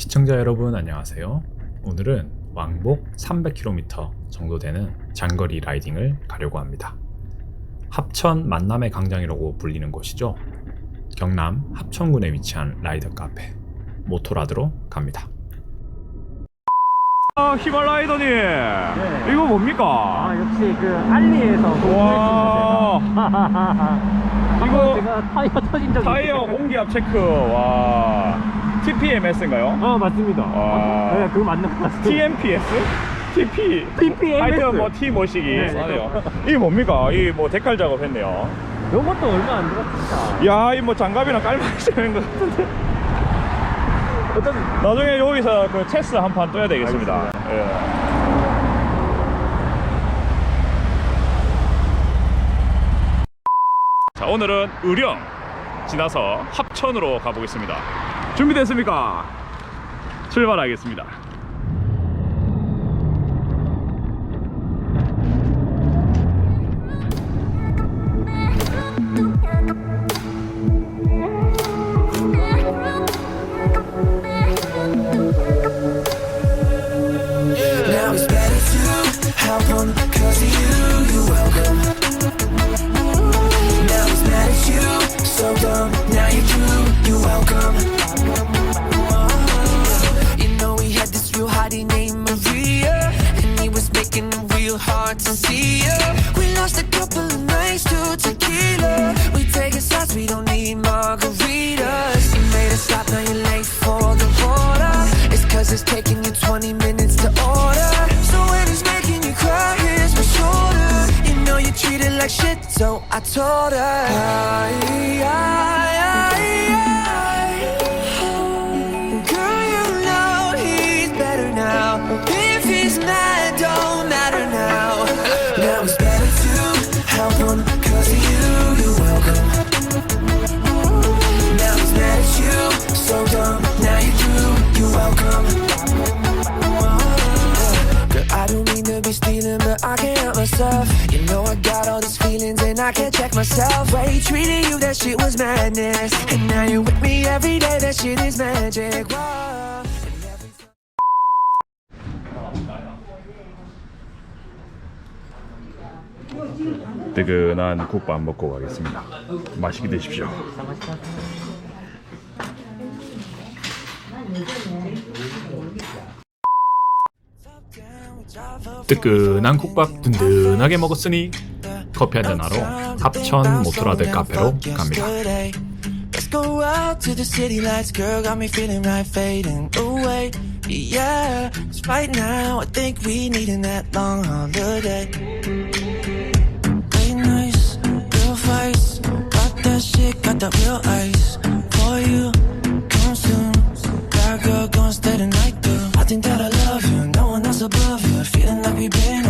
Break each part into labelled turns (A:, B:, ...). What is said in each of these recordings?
A: 시청자 여러분 안녕하세요. 오늘은 왕복 300km 정도 되는 장거리 라이딩을 가려고 합니다. 합천 만남의 강장이라고 불리는 곳이죠. 경남 합천군에 위치한 라이더 카페 모토라드로 갑니다.
B: 아, 히말라이더님 이거 뭡니까?
C: 아 역시 그 알리에서
B: 와
C: 이거
B: 이거
C: 제가 타이어 터진 적이
B: 타이어
C: 있어요.
B: 공기압 체크 와 TPMS인가요?
C: 어 맞습니다
B: 와.
C: 네 그거 맞는 것 같습니다
B: TMPS? TP
C: TPMS.
B: 하여튼 뭐 T 모시기
C: 네.
B: 하네요 이게 뭡니까? 이 뭐 데칼 작업했네요
C: 요것도 얼마 안 들었습니다
B: 야 이 뭐 장갑이랑 깔맞이 되는 것 같은데
C: 어떤
B: 나중에 여기서 그 체스 한 판 떠야 되겠습니다 예. 자 오늘은 의령 지나서 합천으로 가보겠습니다 준비됐습니까? 출발하겠습니다
D: told her I, I, I. Girl, you know he's better now If he's mad, don't matter now Now it's better to have one cause of you, you're welcome Now he's mad at you, so dumb Now you're through, you're welcome Girl, I don't mean to be stealing, but I can't help myself. You know I got all I can't check myself. Way he treated you, that shit was madness. And now you're with me every day, that shit is magic. Whoa.
B: 뜨끈한 국밥 먹고 가겠습니다 맛있게 드십시오
A: 뜨끈한 국밥 든든하게 먹었으니 커피 한잔 하러 합천 모토라드 카페로 갑니다.
D: Let's go out to the city lights, girl. Got me feeling right, fading away. Yeah, 'cause right now I think we needin' that long holiday. Late nights, real fights. Got that shit, got that real ice. For you, come soon. Bad girl, gonna stay the night through. I think that I love you, no one else above you. Feeling like we've been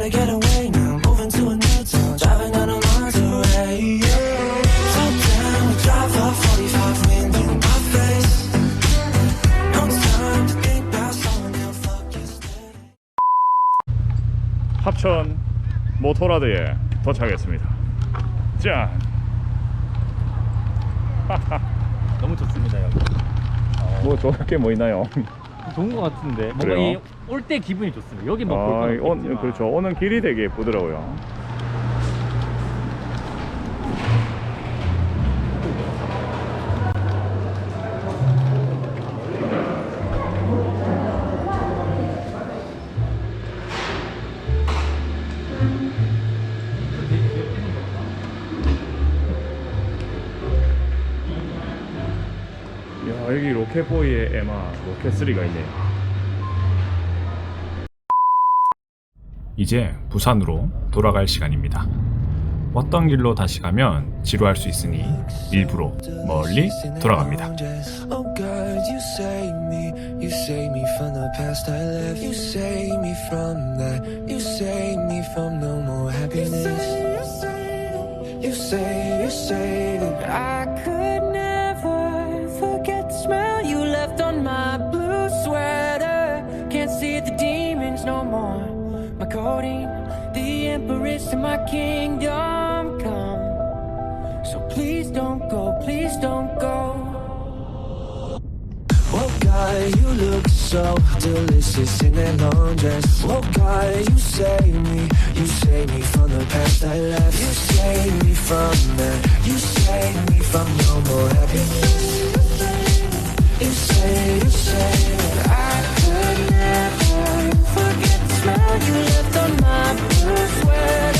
D: time to get away now. Moving to a new town, driving down a Monterey. Yeah. Top down, we drive up 45 wind in my face. No time to think about someone else. Fuck yesterday.
B: 합천 모토라드에 도착했습니다 짠
C: 너무 좋습니다 여기
B: 뭐 좋을 게 뭐 있나요?
C: 좋은 것 같은데 뭔가
B: 그래요?
C: 올때 기분이 좋습니다 여기 뭐
B: 아,
C: 볼거는
B: 오, 그렇죠. 오는 길이 되게 예쁘더라고요. 로켓보이의 에마 로켓3가 있네요.
A: 이제 부산으로 돌아갈 시간입니다. 왔던 길로 다시 가면 지루할 수 있으니 일부러 멀리 돌아갑니다.
E: Oh. You say, you say that I could the empress in my kingdom come. So please don't go, please don't go. Oh God, you look so delicious in that long dress. Oh God, you save me, you save me from the past I left. You save me from that, you save me from no more happiness. You say, you say I could never you left on my blue sweater.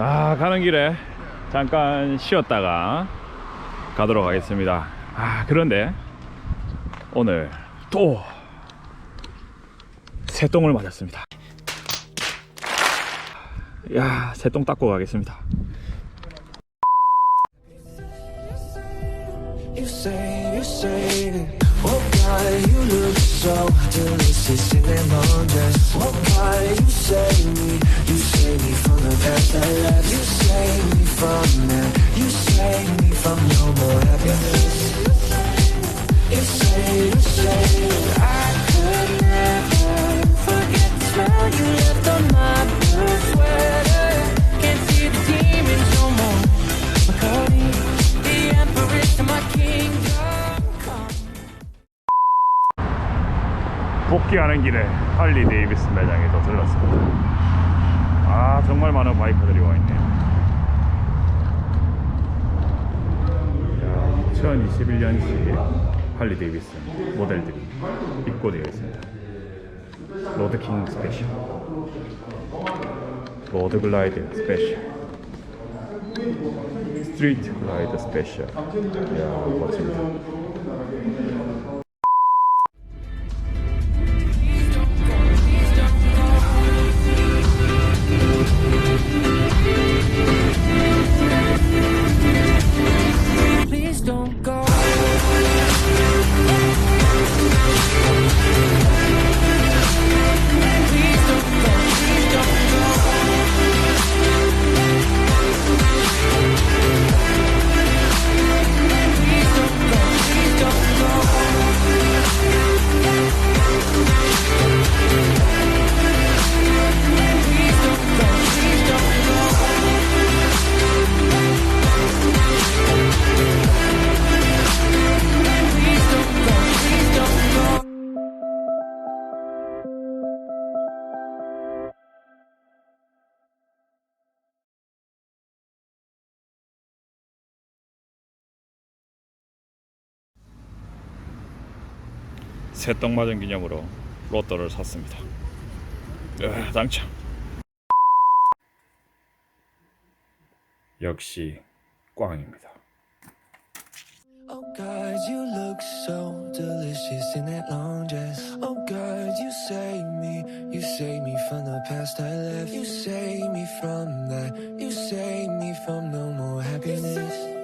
B: 아 가는 길에 잠깐 쉬었다가 가도록 하겠습니다. 아 그런데 오늘 또 새똥을 맞았습니다. 야 새똥 닦고 가겠습니다. 복귀하는 길에 할리 데이비스 매장에 또 들렀습니다. 아 정말 많은 바이크들이 와 있네요. 야, 2021년식 할리 데이비슨 모델들이 입고되어 있습니다. 로드킹 스페셜, 로드 글라이드 스페셜, 스트리트 글라이드 스페셜. 이야 멋집니다. 새떡 맞은 기념으로 로또를 샀습니다. 으, 당첨. 역시 꽝입니다.
D: Oh God, you look so delicious in that long dress. Oh God, you save me, you save me from the past I left. You save me from that, you save me from no more happiness.